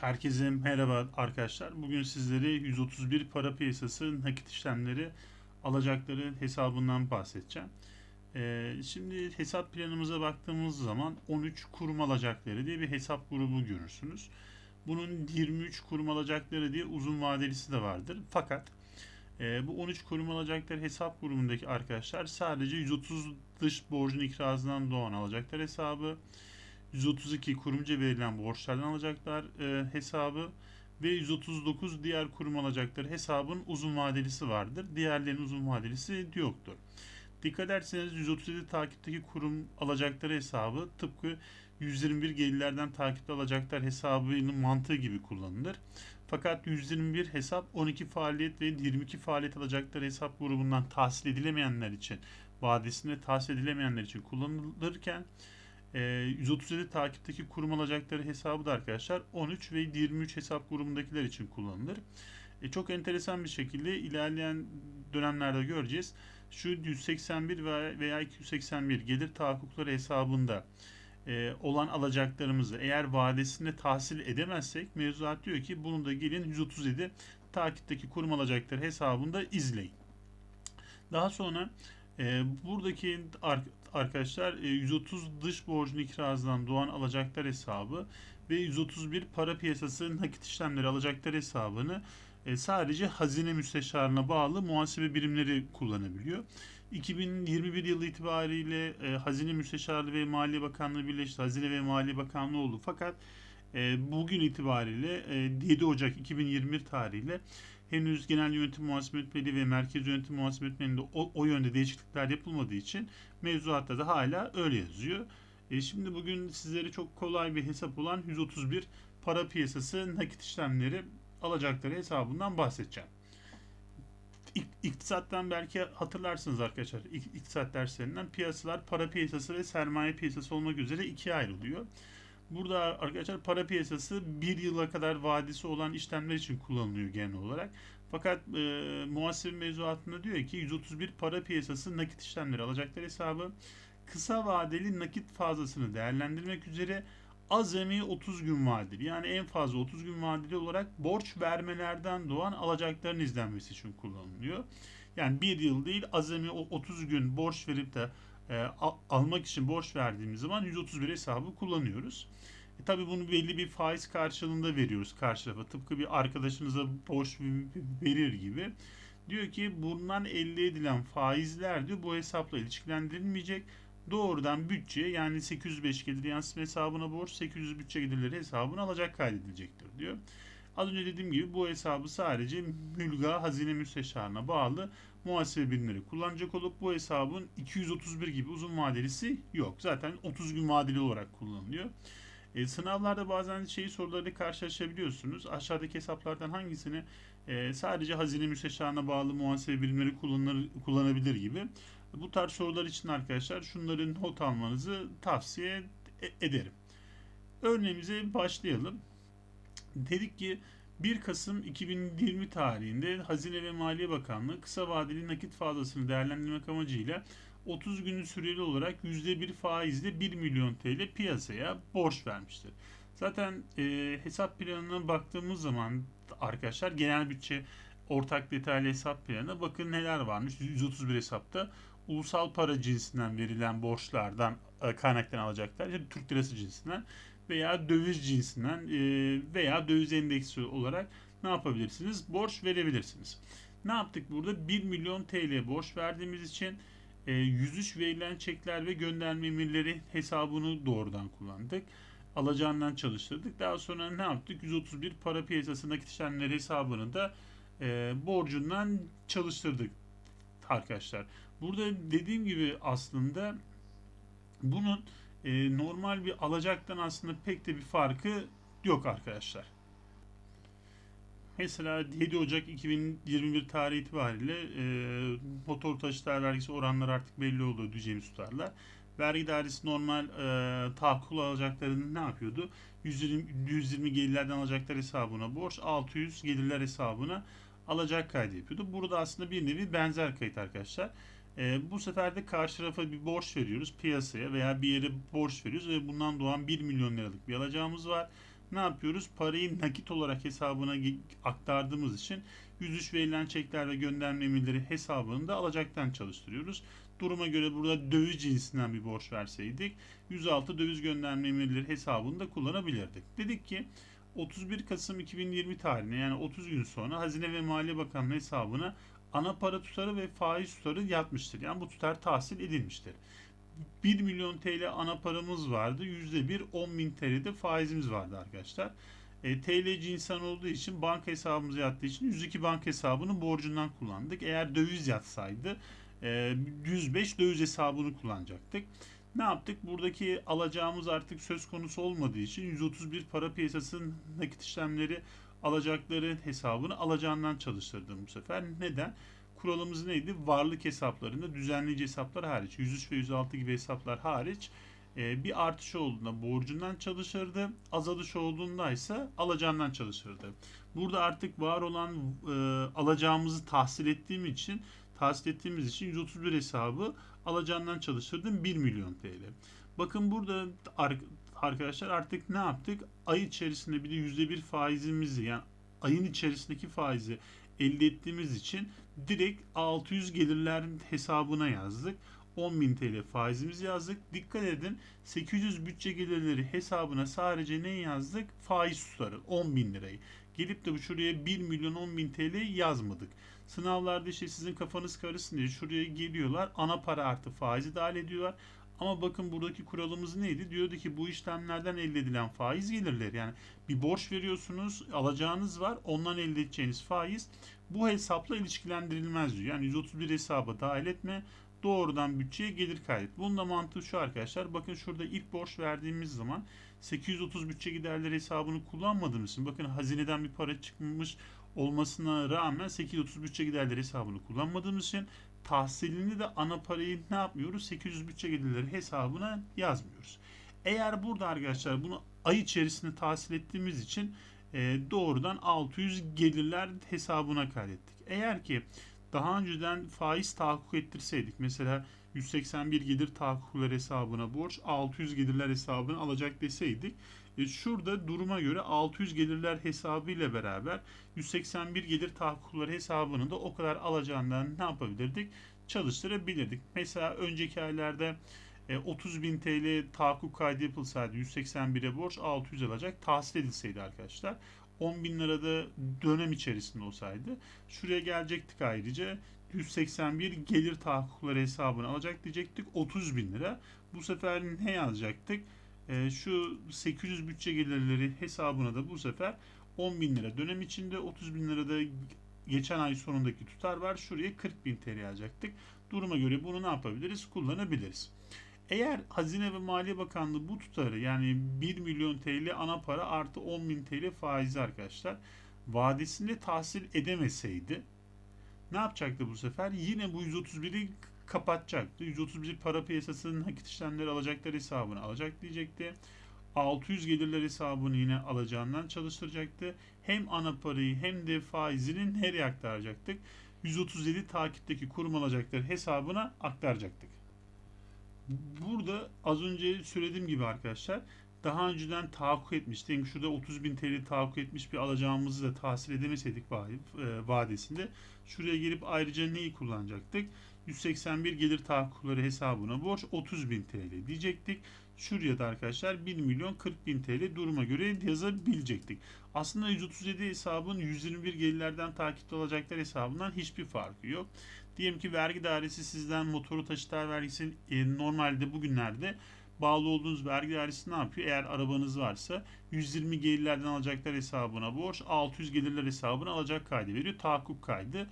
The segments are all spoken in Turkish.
Herkese merhaba arkadaşlar. Bugün sizlere 131 para piyasası nakit işlemleri alacakları hesabından bahsedeceğim. Ee, şimdi hesap planımıza baktığımız zaman 13 kurum alacakları diye bir hesap grubu görürsünüz. Bunun 23 kurum alacakları diye uzun vadelisi de vardır. Fakat e, bu 13 kurum alacakları hesap grubundaki arkadaşlar sadece 130 dış borcun ikrazından doğan alacaklar hesabı, 132 kurumca verilen borçlardan alacaklar e, hesabı ve 139 diğer kurum alacakları hesabın uzun vadelisi vardır. Diğerlerinin uzun vadelisi yoktur. Dikkat ederseniz 137 takipteki kurum alacakları hesabı tıpkı 121 gelirlerden takipte alacaklar hesabının mantığı gibi kullanılır. Fakat 121 hesap 12 faaliyet ve 22 faaliyet alacakları hesap grubundan tahsil edilemeyenler için vadesinde tahsil edilemeyenler için kullanılırken e, 137 takipteki kurum alacakları hesabı da arkadaşlar 13 ve 23 hesap grubundakiler için kullanılır. E, çok enteresan bir şekilde ilerleyen dönemlerde göreceğiz. Şu 181 veya 281 gelir tahakkukları hesabında e, olan alacaklarımızı eğer vadesinde tahsil edemezsek mevzuat diyor ki bunu da gelin 137 takipteki kurum alacakları hesabında izleyin. Daha sonra e, buradaki arkadaşlar e, 130 dış borcun ikrazdan doğan alacaklar hesabı ve 131 para piyasası nakit işlemleri alacaklar hesabını e, sadece hazine müsteşarına bağlı muhasebe birimleri kullanabiliyor. 2021 yılı itibariyle e, Hazine Müsteşarlığı ve Maliye Bakanlığı birleşti. Hazine ve Maliye Bakanlığı oldu. Fakat e, bugün itibariyle e, 7 Ocak 2021 tarihiyle henüz genel yönetim muhasebe yönetmeliği ve merkez yönetim muhasebe yönetmeliğinde o, o yönde değişiklikler yapılmadığı için mevzuatta da hala öyle yazıyor. E, şimdi bugün sizlere çok kolay bir hesap olan 131 para piyasası nakit işlemleri alacakları hesabından bahsedeceğim. İktisattan belki hatırlarsınız arkadaşlar. İktisat derslerinden piyasalar para piyasası ve sermaye piyasası olmak üzere ikiye ayrılıyor. Burada arkadaşlar para piyasası bir yıla kadar vadisi olan işlemler için kullanılıyor genel olarak. Fakat e, muhasebe mevzuatında diyor ki 131 para piyasası nakit işlemleri alacaklar hesabı kısa vadeli nakit fazlasını değerlendirmek üzere azami 30 gün vadeli yani en fazla 30 gün vadeli olarak borç vermelerden doğan alacakların izlenmesi için kullanılıyor. Yani bir yıl değil azami 30 gün borç verip de e, almak için borç verdiğimiz zaman 131 hesabı kullanıyoruz. E, tabii bunu belli bir faiz karşılığında veriyoruz karşı tarafa. Tıpkı bir arkadaşınıza borç verir gibi. Diyor ki bundan elde edilen faizler diyor bu hesapla ilişkilendirilmeyecek. Doğrudan bütçe yani 805 gelir yansıma hesabına borç 800 bütçe gelirleri hesabına alacak kaydedilecektir diyor. Az önce dediğim gibi bu hesabı sadece mülga hazine müsteşarına bağlı muhasebe birimleri kullanacak olup bu hesabın 231 gibi uzun vadelisi yok. Zaten 30 gün vadeli olarak kullanılıyor. E, sınavlarda bazen şeyi sorularıyla karşılaşabiliyorsunuz. Aşağıdaki hesaplardan hangisini e, sadece hazine müsteşarına bağlı muhasebe birimleri kullanır, kullanabilir gibi. Bu tarz sorular için arkadaşlar şunların not almanızı tavsiye e, ederim. Örneğimize başlayalım. Dedik ki 1 Kasım 2020 tarihinde Hazine ve Maliye Bakanlığı kısa vadeli nakit fazlasını değerlendirmek amacıyla 30 günlük süreli olarak %1 faizle 1 milyon TL piyasaya borç vermiştir. Zaten e, hesap planına baktığımız zaman arkadaşlar genel bütçe ortak detaylı hesap planına bakın neler varmış. 131 hesapta ulusal para cinsinden verilen borçlardan e, kaynaklanan alacaklar. Yani Türk lirası cinsinden veya döviz cinsinden e, veya döviz endeksi olarak ne yapabilirsiniz? Borç verebilirsiniz. Ne yaptık burada? 1 milyon TL borç verdiğimiz için 103 e, verilen çekler ve gönderme emirleri hesabını doğrudan kullandık. Alacağından çalıştırdık. Daha sonra ne yaptık? 131 para piyasası nakit hesabını da e, borcundan çalıştırdık arkadaşlar. Burada dediğim gibi aslında bunun e, normal bir alacaktan aslında pek de bir farkı yok arkadaşlar. Mesela 7 Ocak 2021 tarihi itibariyle e, motor taşıtlar vergisi oranları artık belli oldu ödeyeceğimiz tutarlar. Vergi dairesi normal e, tahakkul alacaklarını ne yapıyordu? 120, 120 gelirlerden alacaklar hesabına borç, 600 gelirler hesabına alacak kaydı yapıyordu. Burada aslında bir nevi benzer kayıt arkadaşlar. E, bu sefer de karşı tarafa bir borç veriyoruz piyasaya veya bir yere borç veriyoruz ve bundan doğan 1 milyon liralık bir alacağımız var. ne yapıyoruz? Parayı nakit olarak hesabına aktardığımız için 103 verilen çekler ve gönderme emirleri hesabını da alacaktan çalıştırıyoruz. Duruma göre burada döviz cinsinden bir borç verseydik 106 döviz gönderme emirleri hesabını da kullanabilirdik. Dedik ki 31 Kasım 2020 tarihine yani 30 gün sonra Hazine ve Maliye Bakanlığı hesabına ana para tutarı ve faiz tutarı yatmıştır. Yani bu tutar tahsil edilmiştir. 1 milyon TL ana paramız vardı. %1 10 bin TL'de faizimiz vardı arkadaşlar. E, TL cinsen olduğu için banka hesabımız yattığı için 102 banka hesabının borcundan kullandık. Eğer döviz yatsaydı e, 105 döviz hesabını kullanacaktık. Ne yaptık? Buradaki alacağımız artık söz konusu olmadığı için 131 para piyasasının nakit işlemleri alacakları hesabını alacağından çalıştırdım bu sefer. Neden? Kuralımız neydi? Varlık hesaplarında düzenleyici hesaplar hariç, 103 ve 106 gibi hesaplar hariç e, bir artış olduğunda borcundan çalışırdı. Azalış olduğunda ise alacağından çalışırdı. Burada artık var olan e, alacağımızı tahsil ettiğim için tahsil ettiğimiz için 131 hesabı alacağından çalıştırdım 1 milyon TL. Bakın burada arkadaşlar artık ne yaptık? Ay içerisinde bir de %1 faizimizi yani ayın içerisindeki faizi elde ettiğimiz için direkt 600 gelirler hesabına yazdık. 10.000 TL faizimizi yazdık. Dikkat edin 800 bütçe gelirleri hesabına sadece ne yazdık? Faiz tutarı 10.000 lirayı. Gelip de şuraya 1 milyon 10 bin TL yazmadık. Sınavlarda işte sizin kafanız karışsın diye şuraya geliyorlar. Ana para artı faizi dahil ediyorlar. Ama bakın buradaki kuralımız neydi? Diyordu ki bu işlemlerden elde edilen faiz gelirleri. Yani bir borç veriyorsunuz, alacağınız var. Ondan elde edeceğiniz faiz bu hesapla ilişkilendirilmez diyor. Yani 131 hesaba dahil etme doğrudan bütçeye gelir kaydet. Bunun da mantığı şu arkadaşlar. Bakın şurada ilk borç verdiğimiz zaman 830 bütçe giderleri hesabını kullanmadığımız için bakın hazineden bir para çıkmış olmasına rağmen 830 bütçe giderleri hesabını kullanmadığımız için tahsilini de ana parayı ne yapmıyoruz? 800 bütçe gelirleri hesabına yazmıyoruz. Eğer burada arkadaşlar bunu ay içerisinde tahsil ettiğimiz için e, doğrudan 600 gelirler hesabına kaydettik. Eğer ki daha önceden faiz tahakkuk ettirseydik mesela 181 gelir tahakkuklar hesabına borç 600 gelirler hesabını alacak deseydik şurada duruma göre 600 gelirler hesabı ile beraber 181 gelir tahakkuklar hesabını da o kadar alacağından ne yapabilirdik? Çalıştırabilirdik. Mesela önceki aylarda 30 bin TL tahakkuk kaydı yapılsaydı 181'e borç 600 alacak tahsil edilseydi arkadaşlar 10 bin lirada dönem içerisinde olsaydı şuraya gelecektik ayrıca 181 gelir tahakkukları hesabını alacak diyecektik 30 bin lira. Bu sefer ne yazacaktık? E, şu 800 bütçe gelirleri hesabına da bu sefer 10 bin lira dönem içinde 30 bin lirada geçen ay sonundaki tutar var. Şuraya 40 bin TL yazacaktık. Duruma göre bunu ne yapabiliriz? Kullanabiliriz. Eğer Hazine ve Maliye Bakanlığı bu tutarı yani 1 milyon TL ana para artı 10 bin TL faizi arkadaşlar vadesinde tahsil edemeseydi ne yapacaktı bu sefer? Yine bu 131'i kapatacaktı. 131 para piyasasının nakit işlemleri alacaklar hesabını alacak diyecekti. 600 gelirler hesabını yine alacağından çalıştıracaktı. Hem ana parayı hem de faizinin nereye aktaracaktık? 137 takipteki kurum alacakları hesabına aktaracaktık. Burada az önce söylediğim gibi arkadaşlar daha önceden tahakkuk etmiştik. Şurada 30 bin TL tahakkuk etmiş bir alacağımızı da tahsil edemeseydik e, vadesinde şuraya gelip ayrıca neyi kullanacaktık? 181 gelir tahakkukları hesabına borç 30 bin TL diyecektik. Şuraya da arkadaşlar 1 milyon 40 bin TL duruma göre yazabilecektik. Aslında 137 hesabın 121 gelirlerden takipte alacaklar hesabından hiçbir farkı yok. Diyelim ki vergi dairesi sizden motoru taşıtlar vergisini e, normalde bugünlerde bağlı olduğunuz vergi dairesi ne yapıyor? Eğer arabanız varsa 120 gelirlerden alacaklar hesabına borç, 600 gelirler hesabına alacak kaydı veriyor. Tahakkuk kaydı.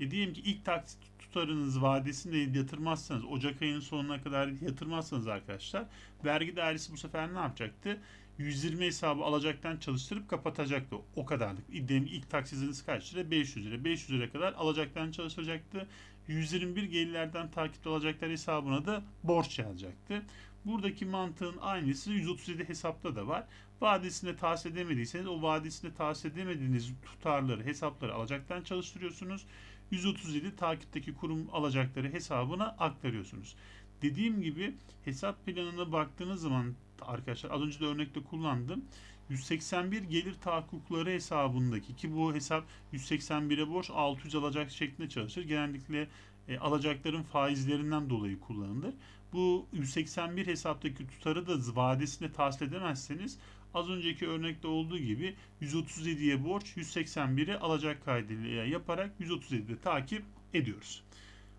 E diyelim ki ilk taksit tutarınız vadesinde yatırmazsanız, Ocak ayının sonuna kadar yatırmazsanız arkadaşlar, vergi dairesi bu sefer ne yapacaktı? 120 hesabı alacaktan çalıştırıp kapatacaktı. O kadarlık. İddiğim ilk taksiziniz kaç lira? 500 lira. 500 lira kadar alacaktan çalıştıracaktı. 121 gelirlerden takipte alacaklar hesabına da borç yazacaktı. Buradaki mantığın aynısı 137 hesapta da var. Vadesinde tahsil edemediyseniz o vadesinde tahsil edemediğiniz tutarları, hesapları alacaktan çalıştırıyorsunuz. 137 takipteki kurum alacakları hesabına aktarıyorsunuz. Dediğim gibi hesap planına baktığınız zaman arkadaşlar az önce de örnekte kullandım. 181 gelir tahakkukları hesabındaki ki bu hesap 181'e borç 600 alacak şeklinde çalışır. Genellikle e, alacakların faizlerinden dolayı kullanılır. Bu 181 hesaptaki tutarı da vadesinde tahsil edemezseniz az önceki örnekte olduğu gibi 137'ye borç 181'e alacak kaydıyla yaparak 137'de takip ediyoruz.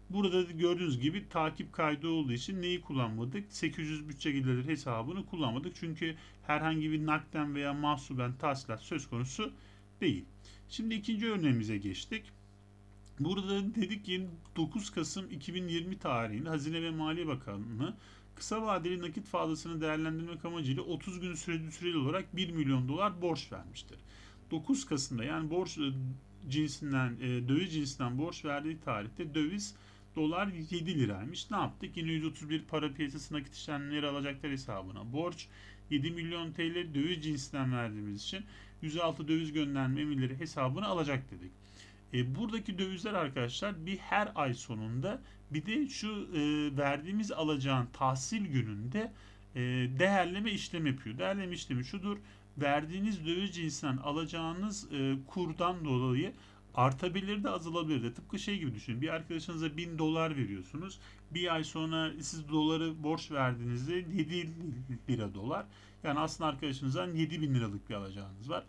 Burada gördüğünüz gibi takip kaydı olduğu için neyi kullanmadık? 800 bütçe gelirleri hesabını kullanmadık. Çünkü herhangi bir nakden veya mahsuben tahsilat söz konusu değil. Şimdi ikinci örneğimize geçtik. Burada dedik ki 9 Kasım 2020 tarihinde Hazine ve Maliye Bakanlığı kısa vadeli nakit fazlasını değerlendirmek amacıyla 30 gün süreli, süreli olarak 1 milyon dolar borç vermiştir. 9 Kasım'da yani borç cinsinden, e, döviz cinsinden borç verdiği tarihte döviz dolar 7 liraymış. Ne yaptık? Yine 131 para piyasası nakit işlemleri alacaklar hesabına borç. 7 milyon TL döviz cinsinden verdiğimiz için 106 döviz gönderme emirleri hesabına alacak dedik. E, buradaki dövizler arkadaşlar bir her ay sonunda bir de şu e, verdiğimiz alacağın tahsil gününde e, değerleme işlemi yapıyor. Değerleme işlemi şudur. Verdiğiniz döviz cinsinden alacağınız e, kurdan dolayı artabilir de azalabilir de. Tıpkı şey gibi düşünün. Bir arkadaşınıza 1000 dolar veriyorsunuz. Bir ay sonra siz doları borç verdiğinizde 7 lira dolar. Yani aslında arkadaşınızdan 7000 liralık bir alacağınız var.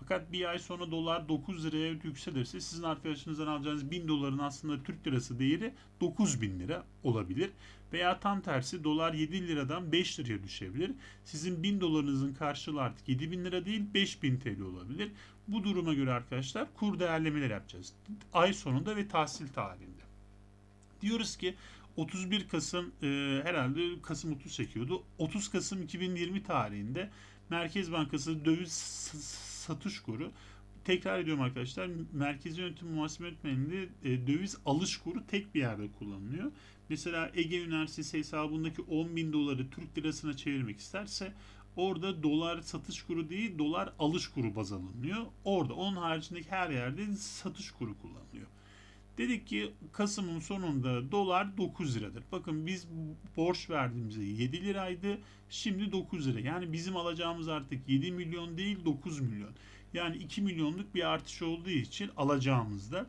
Fakat bir ay sonra dolar 9 liraya yükselirse sizin arkadaşınızdan alacağınız 1000 doların aslında Türk lirası değeri 9000 lira olabilir. Veya tam tersi dolar 7 liradan 5 liraya düşebilir. Sizin 1000 dolarınızın karşılığı artık 7000 lira değil 5000 TL olabilir. Bu duruma göre arkadaşlar kur değerlemeler yapacağız. Ay sonunda ve tahsil tarihinde. Diyoruz ki 31 Kasım e, herhalde Kasım 30 çekiyordu. 30 Kasım 2020 tarihinde Merkez Bankası döviz satış kuru tekrar ediyorum arkadaşlar. Merkezi yönetim muhasebe yönetmeninde e, döviz alış kuru tek bir yerde kullanılıyor. Mesela Ege Üniversitesi hesabındaki 10 bin doları Türk lirasına çevirmek isterse orada dolar satış kuru değil dolar alış kuru baz alınıyor. Orada onun haricindeki her yerde satış kuru kullanılıyor. Dedik ki Kasım'ın sonunda dolar 9 liradır. Bakın biz borç verdiğimizde 7 liraydı. Şimdi 9 lira. Yani bizim alacağımız artık 7 milyon değil 9 milyon. Yani 2 milyonluk bir artış olduğu için alacağımızda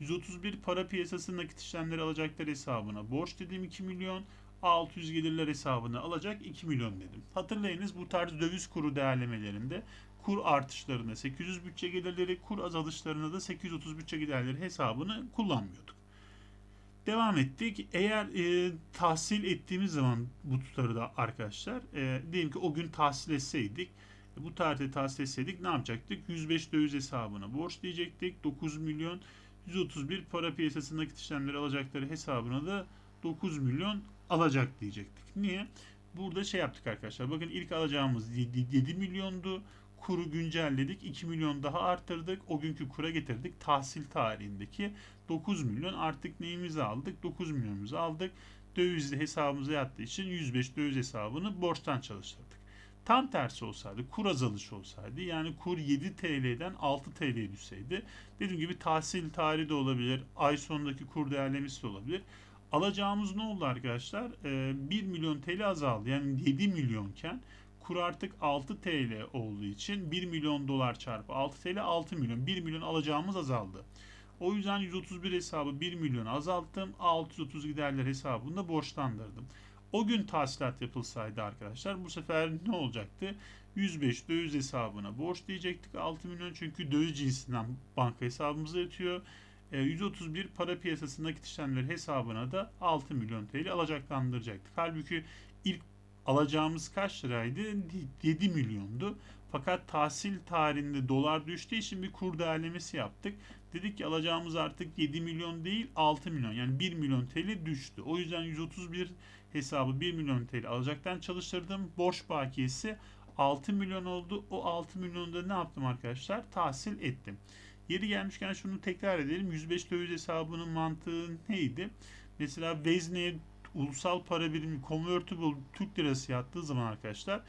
131 para piyasası nakit işlemleri alacaklar hesabına borç dediğim 2 milyon 600 gelirler hesabına alacak 2 milyon dedim. Hatırlayınız bu tarz döviz kuru değerlemelerinde kur artışlarında 800 bütçe gelirleri, kur azalışlarında da 830 bütçe gelirleri hesabını kullanmıyorduk. Devam ettik. Eğer e, tahsil ettiğimiz zaman bu tutarı da arkadaşlar, e, diyelim ki o gün tahsil etseydik, e, bu tarihte tahsil etseydik ne yapacaktık? 105 döviz hesabına borç diyecektik. 9 milyon 131 para piyasası nakit işlemleri alacakları hesabına da 9 milyon alacak diyecektik. Niye? Burada şey yaptık arkadaşlar. Bakın ilk alacağımız 7 milyondu kuru güncelledik. 2 milyon daha arttırdık. O günkü kura getirdik. Tahsil tarihindeki 9 milyon artık neyimizi aldık? 9 milyonumuzu aldık. Dövizli hesabımıza yattığı için 105 döviz hesabını borçtan çalıştırdık. Tam tersi olsaydı, kur azalışı olsaydı yani kur 7 TL'den 6 TL'ye düşseydi dediğim gibi tahsil tarihi de olabilir, ay sonundaki kur değerlemesi de olabilir. Alacağımız ne oldu arkadaşlar? Ee, 1 milyon TL azaldı. Yani 7 milyonken kur artık 6 TL olduğu için 1 milyon dolar çarpı 6 TL 6 milyon. 1 milyon alacağımız azaldı. O yüzden 131 hesabı 1 milyon azalttım. 630 giderler hesabında borçlandırdım. O gün tahsilat yapılsaydı arkadaşlar bu sefer ne olacaktı? 105 döviz hesabına borç diyecektik 6 milyon çünkü döviz cinsinden banka hesabımıza yatıyor. 131 e, para piyasası nakit işlemleri hesabına da 6 milyon TL alacaklandıracaktık. Halbuki ilk alacağımız kaç liraydı? 7 milyondu. Fakat tahsil tarihinde dolar düştüğü için bir kur değerlemesi yaptık. Dedik ki alacağımız artık 7 milyon değil 6 milyon yani 1 milyon TL düştü. O yüzden 131 hesabı 1 milyon TL alacaktan çalıştırdım. Borç bakiyesi 6 milyon oldu. O 6 milyonda ne yaptım arkadaşlar? Tahsil ettim. Yeri gelmişken şunu tekrar edelim. 105 döviz hesabının mantığı neydi? Mesela vezneye ulusal para birimi convertible Türk lirası yattığı zaman arkadaşlar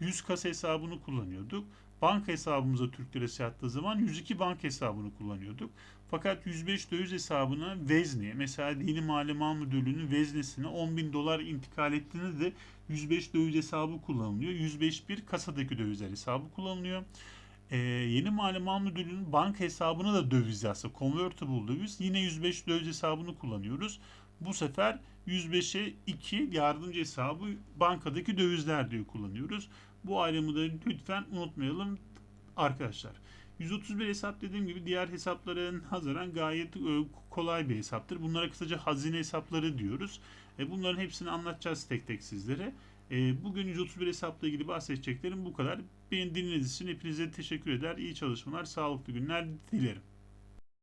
100 kasa hesabını kullanıyorduk. Banka hesabımıza Türk lirası yattığı zaman 102 banka hesabını kullanıyorduk. Fakat 105 döviz hesabına vezni, mesela Yeni Mahalle Mal Müdürlüğü'nün veznesine 10 bin dolar intikal ettiğinde de 105 döviz hesabı kullanılıyor. 105 bir kasadaki dövizler hesabı kullanılıyor. Ee, Yeni Mahalle Mal Müdürlüğü'nün banka hesabına da döviz yazsa, convertible döviz yine 105 döviz hesabını kullanıyoruz. Bu sefer 105'e 2 yardımcı hesabı bankadaki dövizler diye kullanıyoruz. Bu ayrımı da lütfen unutmayalım arkadaşlar. 131 hesap dediğim gibi diğer hesaplara nazaran gayet e, kolay bir hesaptır. Bunlara kısaca hazine hesapları diyoruz. E, bunların hepsini anlatacağız tek tek sizlere. E, bugün 131 hesapla ilgili bahsedeceklerim bu kadar. Beni dinlediğiniz için hepinize teşekkür eder. İyi çalışmalar, sağlıklı günler dilerim.